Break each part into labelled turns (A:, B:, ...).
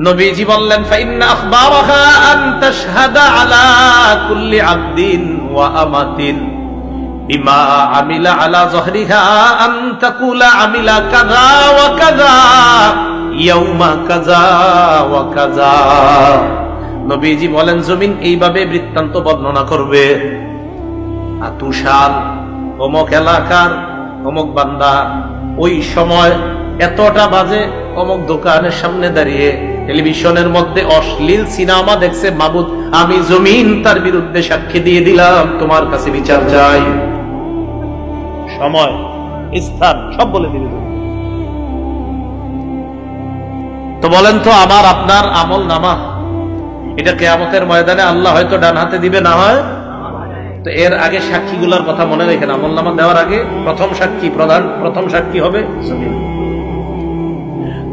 A: নবীজি বললেন আমিলা আলা আমিলা নবীজি বলেন, জমিন এইভাবে বৃত্তান্ত বর্ণনা করবে। আতুশাল অমক এলাকার, অমক বান্দা, ওই সময় এতটা বাজে অমক দোকানের সামনে দাঁড়িয়ে টেলিভিশনের মধ্যে অশ্লীল সিনেমা দেখছে মাবুদ। আমি জমিন তার বিরুদ্ধে সাক্ষী দিয়ে দিলাম। তোমার কাছে বিচার চাই। সময়, স্থান, সব বলে দিবে তো বলেন তো, আমার আপনার আমল নামা, এটা কেয়ামতের ময়দানে আল্লাহ হয়তো ডান হাতে দিবে, না হয়? তো এর আগে সাক্ষীগুলোর কথা মনে রেখেন। আমল নামা দেওয়ার আগে প্রথম সাক্ষী প্রধান, প্রথম সাক্ষী হবে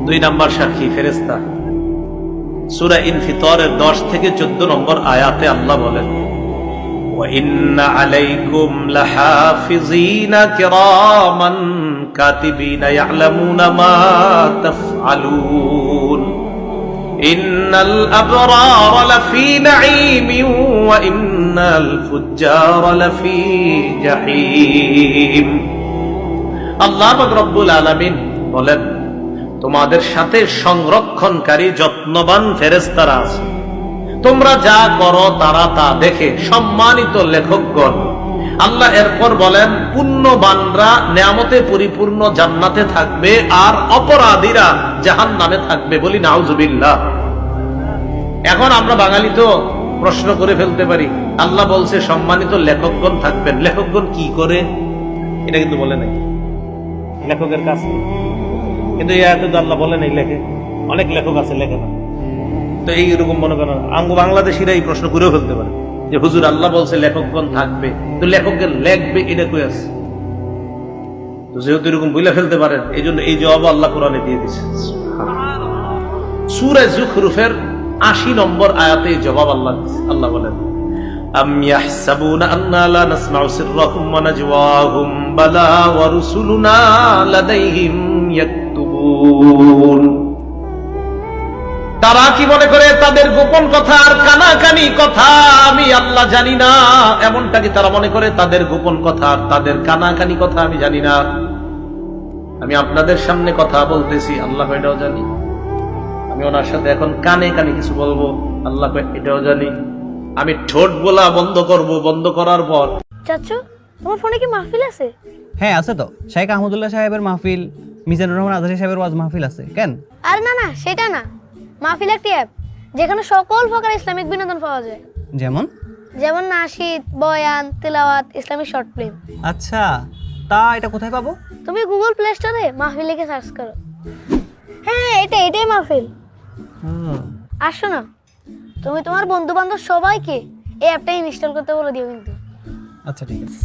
A: দুই নাম্বার সাক্ষী ফেরেস্তা সুরা ইনফিতরের দশ থেকে চোদ্দ নম্বর আয়াতে আল্লাহ বলেন وَإِنَّ عَلَيْكُمْ لَحَافِظِينَ كِرَامًا كَاتِبِينَ يَعْلَمُونَ مَا تَفْعَلُونَ إِنَّ الْأَبْرَارَ لَفِي نَعِيمٍ وَإِنَّ الْفُجَّارَ لَفِي جَحِيمٍ আল্লাহ পাক রব্বুল আলামিন বলেন তোমাদের সাথে সংরক্ষণকারী যত্নবান ফেরেস্তারা আছে। তোমরা যা করো তারা তা দেখে সম্মানিত লেখকগণ। আল্লাহ এরপর বলেন, পুণ্যবানরা নেয়ামতে পরিপূর্ণ জান্নাতে থাকবে আর অপরাধীরা জাহান নামে থাকবে বলি নাউজুবিল্লাহ। এখন আমরা বাঙালি তো প্রশ্ন করে ফেলতে পারি, আল্লাহ বলছে সম্মানিত লেখকগণ থাকবেন। লেখকগণ কি করে? এটা কিন্তু বলে নাই। লেখকের কাজ কি? কিন্তু এই আয়াতে তো আল্লাহ বলেন এই লেখে অনেক লেখক আছে লেখে না তো এইরকম মনে করেন আঙ্গ বাংলাদেশিরা এই প্রশ্ন করেও ফেলতে পারে যে হুজুর আল্লাহ বলছে লেখকগণ থাকবে তো লেখকদের লেখবে এটা কই আছে তো যেহেতু এরকম বইলে ফেলতে পারেন এই জন্য এই জবাব আল্লাহ কোরআনে দিয়ে দিছে সুরে জুখরুফের আশি নম্বর আয়াতে এই জবাব আল্লাহ দিছে। আল্লাহ বলেন أم يحسبون أنا لا نسمع سرهم ونجواهم بلى ورسلنا لديهم يكتبون তারা কি মনে করে তাদের গোপন কথা আর কানাকানি কথা আমি আল্লাহ জানি না? এমনটা কি তারা মনে করে তাদের গোপন কথা আর তাদের কানাকানি কথা আমি জানি না? আমি আপনাদের সামনে কথা বলতেছি আল্লাহ এটাও জানি। আমি ওনার সাথে এখন কানে কানে কিছু বলব আল্লাহ এটাও জানি। আমি ঠোঁট বলা বন্ধ করব বন্ধ করার পর।
B: চাচু তোমার ফোনে কি মাহফিল আছে?
C: হ্যাঁ আছে তো। শেখ আহমদুল্লাহ সাহেবের মাহফিল মিজানুর রহমান আজহারি সাহেবের ওয়াজ মাহফিল আছে কেন?
B: আর না না সেটা না। মাহফিল একটি অ্যাপ যেখানে সকল প্রকার ইসলামিক বিনোদন পাওয়া যায়।
C: যেমন?
B: যেমন নাশিদ বয়ান তেলাওয়াত ইসলামিক শর্ট ফিল্ম
C: আচ্ছা তা এটা কোথায় পাবো?
B: তুমি গুগল প্লে স্টোরে মাহফিল লিখে সার্চ করো। হ্যাঁ এটা এটাই মাহফিল। আসো না তুমি তোমার বন্ধু বান্ধব সবাইকে এই অ্যাপটা ইনস্টল করতে বলে দিও কিন্তু।
C: আচ্ছা ঠিক আছে।